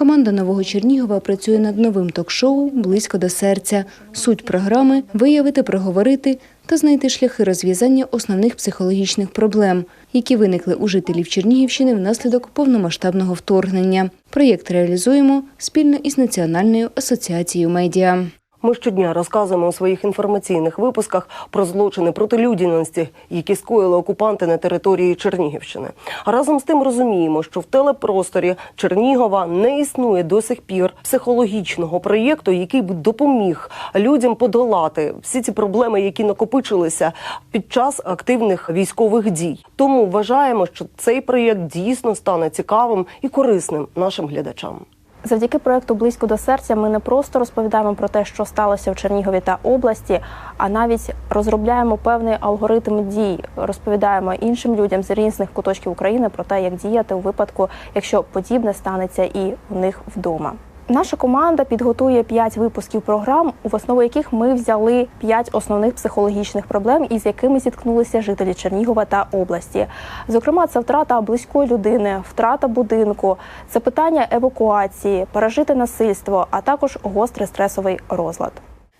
Команда Нового Чернігова працює над новим ток-шоу близько до серця. Суть програми виявити, проговорити та знайти шляхи розв'язання основних психологічних проблем, які виникли у жителів Чернігівщини внаслідок повномасштабного вторгнення. Проєкт реалізуємо спільно із Національною асоціацією медіа. Ми щодня розказуємо у своїх інформаційних випусках про злочини проти людяності, які скоїли окупанти на території Чернігівщини. А разом з тим розуміємо, що в телепросторі Чернігова не існує до сих пір психологічного проєкту, який б допоміг людям подолати всі ці проблеми, які накопичилися під час активних військових дій. Тому вважаємо, що цей проєкт дійсно стане цікавим і корисним нашим глядачам. Завдяки проекту близько до серця ми не просто розповідаємо про те, що сталося в Чернігові та області, а навіть розробляємо певний алгоритм дій, розповідаємо іншим людям з різних куточків України про те, як діяти у випадку, якщо подібне станеться і у них вдома. Наша команда підготує 5 випусків програм, в основу яких ми взяли 5 основних психологічних проблем, із якими зіткнулися жителі Чернігова та області. Зокрема, це втрата близької людини, втрата будинку, це питання евакуації, пережите насильство, а також гострий стресовий розлад.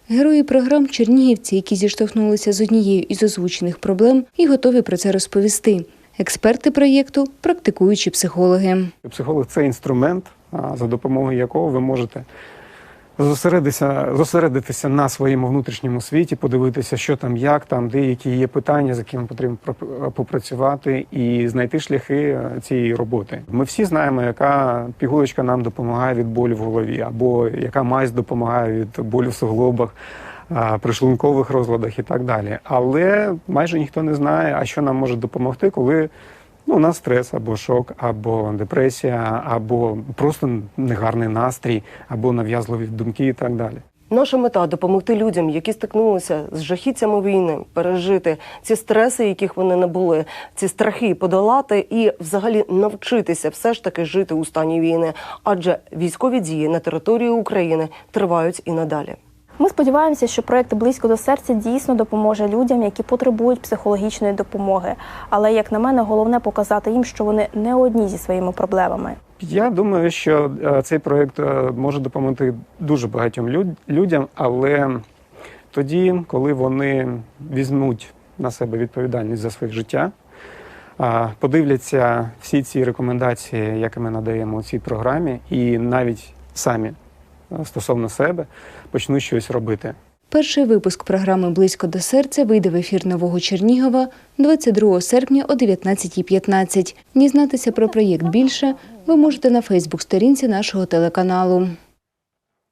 Герої програм чернігівці, які зіштовхнулися з однією із озвучених проблем і готові про це розповісти. Експерти проєкту практикуючі психологи. Психолог це інструмент, за допомогою якого ви можете зосередитися, зосередитися на своєму внутрішньому світі, подивитися, що там, як там, де які є питання, з якими потрібно попрацювати, і знайти шляхи е, цієї роботи. Ми всі знаємо, яка пігулочка нам допомагає від болю в голові, або яка мазь допомагає від болю в суглобах. а, При шлункових розладах і так далі. Але майже ніхто не знає, а що нам може допомогти, коли Ну, у нас стрес або шок, або депресія, або просто негарний настрій, або нав'язливі думки і так далі. Наша мета допомогти людям, які стикнулися з жахіттями війни, пережити ці стреси, яких вони не були, ці страхи подолати і взагалі навчитися все ж таки жити у стані війни, адже військові дії на території України тривають і надалі. Ми сподіваємося, що проект близько до серця дійсно допоможе людям, які потребують психологічної допомоги. Але, як на мене, головне показати їм, що вони не одні зі своїми проблемами. Я думаю, що е, цей проект е, може допомогти дуже багатьом людям, але тоді, коли вони візьмуть на себе відповідальність за своє життя, подивляться всі ці рекомендації, які ми надаємо у цій програмі, і навіть самі стосовно себе почну щось робити. Перший випуск програми Близько до серця вийде в ефір Нового Чернігова 22 серпня о 19.15. Дізнатися про проєкт більше ви можете на Фейсбук-сторінці нашого телеканалу.